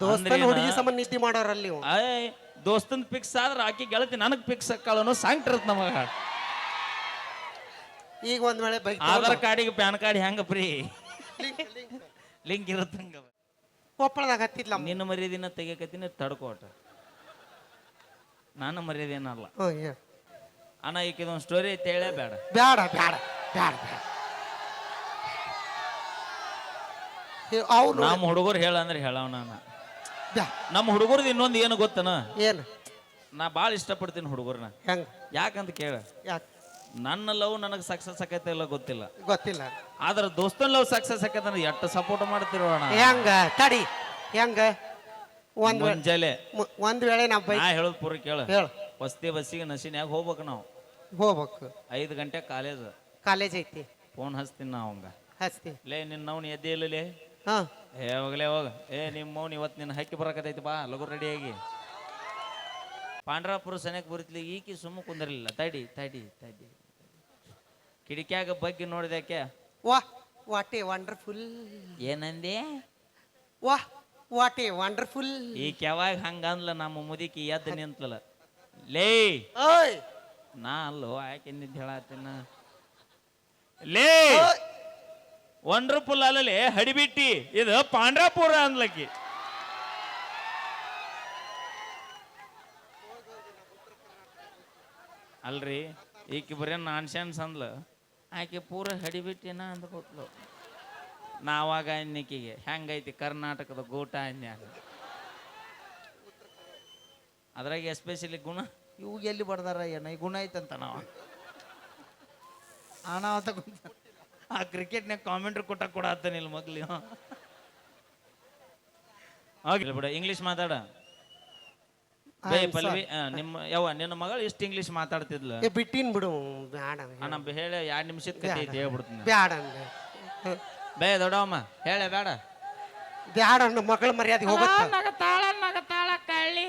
ದೋಸ್ತನ? ಹುಡುಗಿ ಸಂಬಂಧ ನಿದ್ದೆ ಮಾಡೋರಲ್ಲಿ ಇವ. ಅಯ್ಯ ದೋಸ್ತನ್ ಫಿಕ್ಸ್ ಆದ್ರೆ ಆಕಿ ಗೆಳತಿ ನನಗ್ ಫಿಕ್ಸ್ ಅಕ್ಕಾಳನು ಸಾಂಗ್ ಇರತ್ ನಮಗ. ಈಗ ಒಂದ್ ವೇಳೆ ಬೈಕ್ ಆಧಾರ್ ಕಾರ್ಡಿಗೆ ಪ್ಯಾನ್ ಕಾರ್ಡ್ ಹೆಂಗ ಪ್ರೀ ಲಿಂಕ್ ಇರತ್ತಂಗ ಕೊಪ್ಪಳದಾಗ ಹತ್ತಿದ್ಲ ನಿನ್ನ ಮರ್ಯಾದಿನ ತೆಗಿಯಕತ್ತೀನಿ ತಡ್ಕೋಟ. ನನ್ನ ಮರ್ಯಾದೇನಲ್ಲ. ಹ್ಮ್ ಹೇಳ್. ಅಣ್ಣ ಈಕಿದೊಂದು ಸ್ಟೋರಿ ಐತೆ ಹೇಳೇ ಬೇಡ. ಬ್ಯಾಡ ಬ್ಯಾಡ ಬ್ಯಾಡ ಬ್ಯಾಡ ಅವನು ನಮ್ಮ ಹುಡುಗರು ಹೇಳಂದ್ರೆ ಹೇಳವ ನಾನು ನಮ್ಮ ಹುಡುಗರ್ದು ಇನ್ನೊಂದು ಏನು ಗೊತ್ತನ? ಏನು? ನಾ ಭಾಳ ಇಷ್ಟಪಡ್ತೀನಿ ಹುಡುಗರನ್ನ ಹೆಂಗ್? ಯಾಕಂತ ಕೇಳ. ಯಾಕೆ? ನನ್ನ ಲವ್ ನನಗೆ ಸಕ್ಸಸ್ ಆಕೈತೆ ಇಲ್ಲ ಗೊತ್ತಿಲ್ಲ. ಗೊತ್ತಿಲ್ಲ. ಆದ್ರೆ ದೋಸ್ತನ ಲವ್ ಸಕ್ಸಸ್ ಆಕೈತೆ ಅಂದ್ರೆ ಎಷ್ಟು ಸಪೋರ್ಟ್ ಮಾಡ್ತಿರೋ ಅಣ್ಣ. ಹೆಂಗ? ತಡಿ. ಹೆಂಗ? ಒಂದ್ ವೇಳೆ ಮುಂಜಾನೆ. ಮು- ಒಂದ್ ವೇಳೆ ನಾ ಬೈಕ್ ನಾ ಹೇಳೋದು ಪೂರ ಕೇಳ. ಹೇಳು. ವಸ್ತಿ ಬಸ್ಸಿಗೆ ನಸಿನ್ಯಾಗ ಹೋಗ್ಬೇಕು ನಾವು. ಹೋಗ್ಬೇಕು. ಐದು ಗಂಟೆ ಕಾಲೇಜ್. ಕಾಲೇಜ್ ಐತಿ. ಫೋನ್ ಹಚ್ತೀನಿ ನಾ ಅವಂಗ. ಹಚ್ತಿ ಲೇ ನಿನ್ನ ಅವ್ನು ಎದ್ದೆ ಇಲ್ಲಲೇ ಹಾ. ಏ ಹೋಗ್ಲೇ ಹೋಗ. ಏ ನಿಮ್ಮ ಮೌನ್ ಇವತ್ತು ನಿನ್ನ ಹಕ್ಕಿ ಬರಕತೈತಿ ಬಾ ಲಗು ರೆಡಿಯಾಗಿ ಪಾಂಡ್ರಾಪುರ ಸನೇಕ್ ಬರುತ್ತಲಿ ಈಕಿ ಸುಮ್ಮ ಕುಂದಿರಲಿಲ್ಲ. ತಡಿ ತಡಿ ತಡಿ. ಕಿಡಿಕ್ಯಾಗ ಬಗ್ಗೆ ನೋಡಿದಕ್ಕೆ ವಾ ವಾಟ್ ಎ ವಂಡರ್ಫುಲ್ ಏನಂದೆ? ವಾ ವಾಟ್ ಎ ವಂಡರ್ಫುಲ್ ಈಕ ಯಾವಾಗ ಹಂಗಂದ್ಲ ನಮ್ಮ ಮುದಿಕಿ ಎದ್ದು ನಿಂತಲ್ಲ. ಲೇ! ಓಯ್! ನಾ ಅಲ್ಲೋ ಆಕೆ ನಿಂತ ಹೇಳತ್ತೀನ ಲೇ! ವಂಡರ್ಫುಲ್ ಅಲ್ಲಲ್ಲಿ, ಹಡಿಬಿಟ್ಟಿ, ಇದು ಪಾಂಡ್ರಾಪುರ ಅಂದ್ಲಕ್ಕಿ ಅಲ್ರಿ, ಈಕೆ ಬರೀ ನಾನ್ಸೆನ್ಸ್ ಅಂದ್ಲ. ಆಕೆ ಪೂರ ಹಡಿಬಿಟ್ಟಿನ ಅಂದ್ಕೊಟ್ಲು. ನಾವಾಗ ಅನ್ನಿಕಿಗೆ, ಹೆಂಗೈತಿ ಕರ್ನಾಟಕದ ಗೂಟ ಅನ್ಯಾಗ ಅದ್ರಾಗ ಎಸ್ಪೆಷಲಿ ಗುಣ ಇವು ಎಲ್ಲಿ ಬಡ್ದಾರ ಏನ ಈ ಗುಣ ಐತಂತ ನಾವು. ಅನಾಹುತ ಗುಂತ ಆ ಕ್ರಿಕೆಟ್ನಾಗ ಕಾಮೆಂಟ್ರಿ ಕೊಟ್ಟ ಕೂಡ ಇಲ್ಲಿ ಮಗ್ಲಿ ಆಗಿಲ್ಲ ಬಿಡ ಇಂಗ್ಲೀಷ್ ಮಾತಾಡ. ಬೇ ಪಲ್ವಿ ಆ, ನಿಮ್ಮ ಯಾವ ನಿನ್ನ ಮಗಳು ಇಷ್ಟು ಇಂಗ್ಲೀಷ್ ಮಾತಾಡ್ತಿದ್ಲ? ಏ ಬಿಟ್ಟಿನ್ ಬಿಡು ಬ್ಯಾಡ ಅಣ್ಣ ಹೇಳಿ ಎರಡು ನಿಮಿಷದ ಕತೆ ಐತಿ ಹೇಳ್ಬಿಡ್ತೀನಿ ಬ್ಯಾಡ ಅಂದೆ. ಬೇ ದೊಡ್ಡವಮ್ಮ ಹೇಳೆ ಬೇಡ. ಬ್ಯಾಡ ನನ್ನ ಮಗಳ ಮರ್ಯಾದೆ ತಾಳ ನಗತಾಳ ನಗತಾಳ ಕಳ್ಳಿ.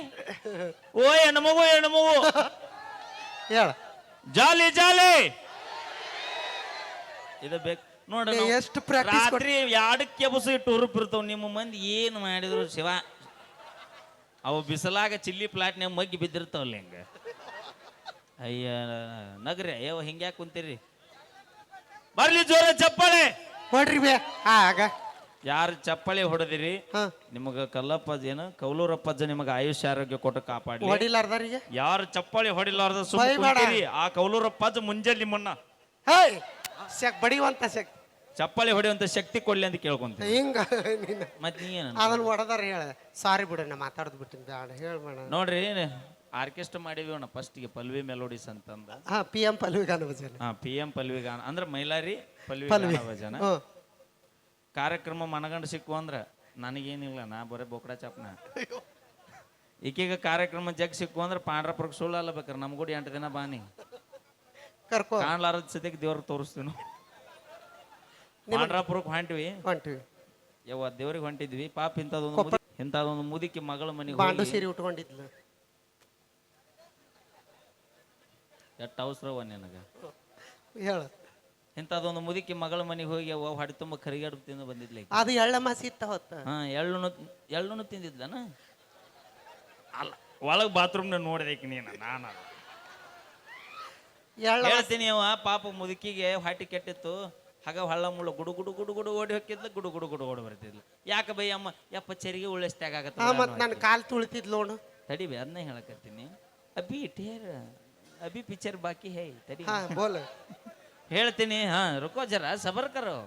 ಓ ಹೆಣ್ಣು ಮಗು ಹೆಣ್ಣು ಮಗು. ಹೇಳ. ಜಾಲಿ ಜಾಲಿ. ಇದು ಬೇಕು. ನೋಡಿ ಎಷ್ಟು ರಾತ್ರಿ ಎರಡಕ್ಕೆ ಬಸ್ ಇಟ್ಟು ಉರುಪ್ ಇರ್ತಾವ ನಿಮ್ಮ ಮಂದಿ ಏನು ಮಾಡಿದ್ರು ಶಿವ? ಅವು ಬಿಸಲಾಗ ಚಿಲ್ಲಿ ಪ್ಲಾಟ್ನ್ಯಾಗ ಮಗ್ಗಿ ಬಿದ್ದಿರ್ತಾವಲ್ಲ ಹಿಂಗ. ಅಯ್ಯ ನಗ್ರಿ ಅಯ್ಯೋ ಹಿಂಗ್ಯಾಕ್ ಕುಂತೀರಿ? ಬರ್ಲಿ ಜೋರ ಚಪ್ಪಾಳೆ. ಕೊಡ್ರಿ ಬೇ. ಆಗ. ಯಾರು ಚಪ್ಪಾಳೆ ಹೊಡೆದಿರಿ? ನಿಮಗ ಕಲ್ಲಪ್ಪ ಏನು? ಕೌಲೂರಪ್ಪಜ್ಜ ನಿಮಗ ಆಯುಷ್ಯ ಆರೋಗ್ಯ ಕೊಟ್ಟು ಕಾಪಾಡಿ ಹೊಡಿಲಾರ್ದಾರಿಗೆ ಯಾರು ಚಪ್ಪಾಳಿ ಹೊಡಿಲಾರ್ದ ಸುಮ್ಮನೆ ಆ ಕೌಲೂರಪ್ಪಜ್ಜ ಮುಂಜಾನೆ ನಿಮ್ಮನ್ನ. ಹೇಯ್ ಬಡಿಯುವಂತ ಸೆಕ್ ಚಪ್ಪಾಳಿ ಹೊಡೆಯುವಂತ ಶಕ್ತಿ ಕೊಡ್ಲಿ ಅಂತ ಕೇಳ್ಕೊಂತ ಹಿಂಗ ನೀನು ಮತ್ ನೀ ಏನು ಅದನ್ನ ಹೊಡೆದಾರ ಹೇಳ. ಸಾರಿ ಬಿಡು ನಾ ಮಾತಾಡ್ದು ಬಿಟ್ಟಿನಿ ಹೇಳ ಹೇಳ್ಬೇಡ ನೋಡ್ರಿ ಆರ್ಕೆಸ್ಟ್ರಾ ಮಾಡಿವಿ ಅಣ್ಣ ಫಸ್ಟ್ಗೆ ಪಲ್ವಿ ಮೆಲೋಡಿಸ್ ಅಂತಂದ. ಹಾ ಪಿ ಎಂ ಪಲ್ವಿ ಗಾನ ಭಜನೆ. ಹಾ ಪಿ ಎಂ ಪಲ್ವಿ ಗಾನ ಅಂದ್ರೆ ಮೈಲಾರಿ ಪಲ್ವಿ ಪಲ್ವಿ. ಗಾನ ಭಜನ. ಹ್ಮ್ ಕಾರ್ಯಕ್ರಮ ಮನಗಂಡ ಸಿಕ್ಕು ಅಂದ್ರ ನನಗೇನಿಲ್ಲ ನಾ ಬರೀ ಬೋಕಡಾ ಚಪ್ನ. ಈಕೀಗ ಕಾರ್ಯಕ್ರಮ ಜಗ್ ಸಿಕ್ಕು ಅಂದ್ರೆ ಪಾಂಡ್ರಪುರಕ್ಕೆ ಸುಳ್ಳು ಅಲ್ಲ ಬೇಕಾರೆ ನಮ್ಗೂಡಿ ಎಂಟು ದಿನ ಬಾನಿ. ಕರ್ಕೋ. ಕಾಣ್ಲಾರದ ಸದ್ಯಕ್ಕೆ ದೇವ್ರಿಗೆ ತೋರಿಸ್ತೀವಿ ಪಾಂಡ್ರಾಪುರಕ್ಕೆ ಹೊಂಟಿವಿ. ಹೊಂಟಿವಿ. ಯವ್ವ ದೇವ್ರಿಗೆ ಹೊಂಟಿದ್ವಿ. ಪಾಪ ಇಂಥದೊಂದು ಮುದಿ ಇಂಥದೊಂದು ಮುದುಕಿ ಮಗಳ ಮನೆಗೆ ಬಾಂಡು ಹೋಗಿ ಸೀರೆ ಉಟ್ಕೊಂಡಿದ್ಲು. ಎಷ್ಟು ಅವಸರವ ನಿನಗೆ? ಹೇಳ. ಇಂಥದೊಂದು ಮುದುಕಿ ಮಗಳ ಮನೆಗೆ ಹೋಗಿ ಅವ್ವ ಹೊಡೆ ತುಂಬ ಕರಿಗಾಡು ತಿಂದು ಬಂದಿದ್ಲಿ ಅದು ಎಳ್ಳ ಮಾಸಿ ಇತ್ತ ಹೊತ್ತ. ಹಾ ಎಳ್ಳುನು ಎಳ್ಳುನು ತಿಂದಿದ್ಲನ ಅಲ್ಲ ಒಳಗೆ ಬಾತ್ರೂಮ್ನ ನೋಡಿದೆ ಈಕಿ ನೀನು ನಾನು ಹೇಳ್ತೀನಿ ಅವ ಪಾಪ ಮುದುಕಿಗೆ ಹೊಟ್ಟೆ ಕೆಟ್ಟಿತ್ತು. ಹಾಗ ಹಳ್ಳ ಮುಳ್ಳು ಗುಡು ಗುಡು ಗುಡು ಗುಡು ಓಡಿ ಹೋಗಿದ್ಲು ಗುಡು ಗುಡು ಗುಡು ಓಡಿ ಬರ್ತಿದ್ಲು. ಯಾಕೆ ಬೈ ಅಮ್ಮ ಯಪ್ಪ ಚರಿಗೆ ಉಳಿಸ್ತಾಗ ಆಗತ್ತೆ ಮತ್ತೆ ನನ್ನ ಕಾಲು ತುಳಿತಿದ್ಲು ನೋಡು. ತಡಿ ಬೇ ಅದನ್ನೇ ಹೇಳಕತ್ತೀನಿ. ಅಭಿ ಟೇರ್ ಅಭಿ ಪಿಕ್ಚರ್ ಬಾಕಿ ಹೇ ತಡಿ. ಬೋಲ. ಹೇಳ್ತೀನಿ ಹಾ ರುಕೋ ಜರ ಸಬರ್ಕರು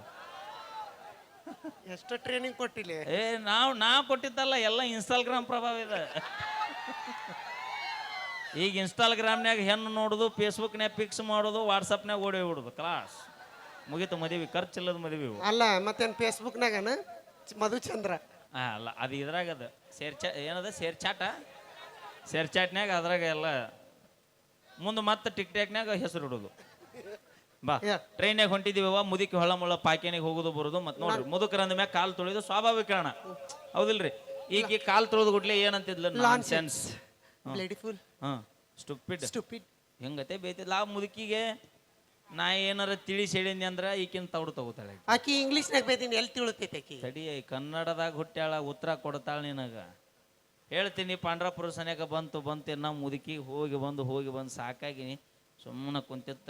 ಎಷ್ಟು ಟ್ರೈನಿಂಗ್ ಕೊಟ್ಟಿಲ್ಲ ಏ ನಾವು ನಾ ಕೊಟ್ಟಿದ್ದಲ್ಲ ಎಲ್ಲ ಇನ್ಸ್ಟಾಗ್ರಾಮ್ ಪ್ರಭಾವ ಇದೆ. ಈಗ ಇನ್ಸ್ಟಾಗ್ರಾಮ್ನ್ಯಾಗ ಹೆಣ್ಣು ನೋಡೋದು ಫೇಸ್ಬುಕ್ನ್ಯಾಗ ಫಿಕ್ಸ್ ಮಾಡೋದು ವಾಟ್ಸಪ್ನ್ಯಾಗ ಓಡಿ ಬಿಡೋದು ಕ್ಲಾಸ್ ಮುಗೀತು ಮದುವೆ ಖರ್ಚಿಲ್ಲದ ಮದುವೆ ಇವು. ಅಲ್ಲ ಮತ್ತೇನ್ ಫೇಸ್ಬುಕ್ನಾಗನ ಮಧು ಚಂದ್ರ ಆ, ಅಲ್ಲ ಅದು ಇದ್ರಾಗ ಅದು. ಸೇರ್ಚಾ ಏನದ? ಸೇರ್ಚಾಟ ಚಾಟ ಸೇರ್ ಚಾಟ್ನ್ಯಾಗ ಅದ್ರಾಗ ಎಲ್ಲ ಮುಂದೆ ಮತ್ತೆ ಟಿಕ್ ಟಾಕ್ನ್ಯಾಗ ಹೆಸರು ಇಡೋದು. ಬಾ ಯಾ. ಟ್ರೈನ್ಯಾಗ ಹೊಂಟಿದೀವವ ಮುದುಕಿ ಹೊಳ ಮುಳ್ಳ ಪಾಕಿನಾಗ ಹೋಗೋದು ಬರೋದು ಮತ್ತೆ ನೋಡ್ರಿ ಮುದುಕರಂದ ಮ್ಯಾಗ ಕಾಲು ತೊಳೆದು ಸ್ವಾಭಾವಿಕ ಅಣ್ಣ ಹೌದಿಲ್ರಿ? ಈಗ ಕಾಲು ತೊಳೆದು ಗುಡ್ಲೆ ಏನಂತಿದ್ಲು? ನಾನ್ ಸೆನ್ಸ್ ಬ್ಲೇಡಿಫುಲ್ ಹಾಂ ಸ್ಟುಪಿಡ್ ಸ್ಟುಪಿಡ್ ಹೆಂಗತೆ ಬೇತಿಲ್ಲ ಆ ಮುದುಕಿಗೆ ನಾ ಏನಾರ ತಿಳಿಸಿ ಹೇಳಿದ್ನಿ ಅಂದ್ರ ಈಕಿನ ತೌಡು ತಗೋತಾಳೆ ಆಕಿ. ಇಂಗ್ಲೀಷ್ನಾಗ ಬೇತೀನಿ ಎಲ್ಲಿ ತಿಳುತೈತೆ ಆಕಿ? ಸಡಿ ಕನ್ನಡದಾಗ ಹುಟ್ಟ್ಯಾಳ ಉತ್ತರ ಕೊಡ್ತಾಳ ನಿನಗ. ಹೇಳ್ತೀನಿ ಪಾಂಡ್ರಾಪುರ ಸನ್ಯಾಗ ಬಂತು ಬಂತು ನಮ್ಮ ಮುದುಕಿ ಹೋಗಿ ಬಂದು ಹೋಗಿ ಬಂದು ಸಾಕಾಗಿ ಸುಮ್ಮನೆ ಕುಂತಿತ್ತ.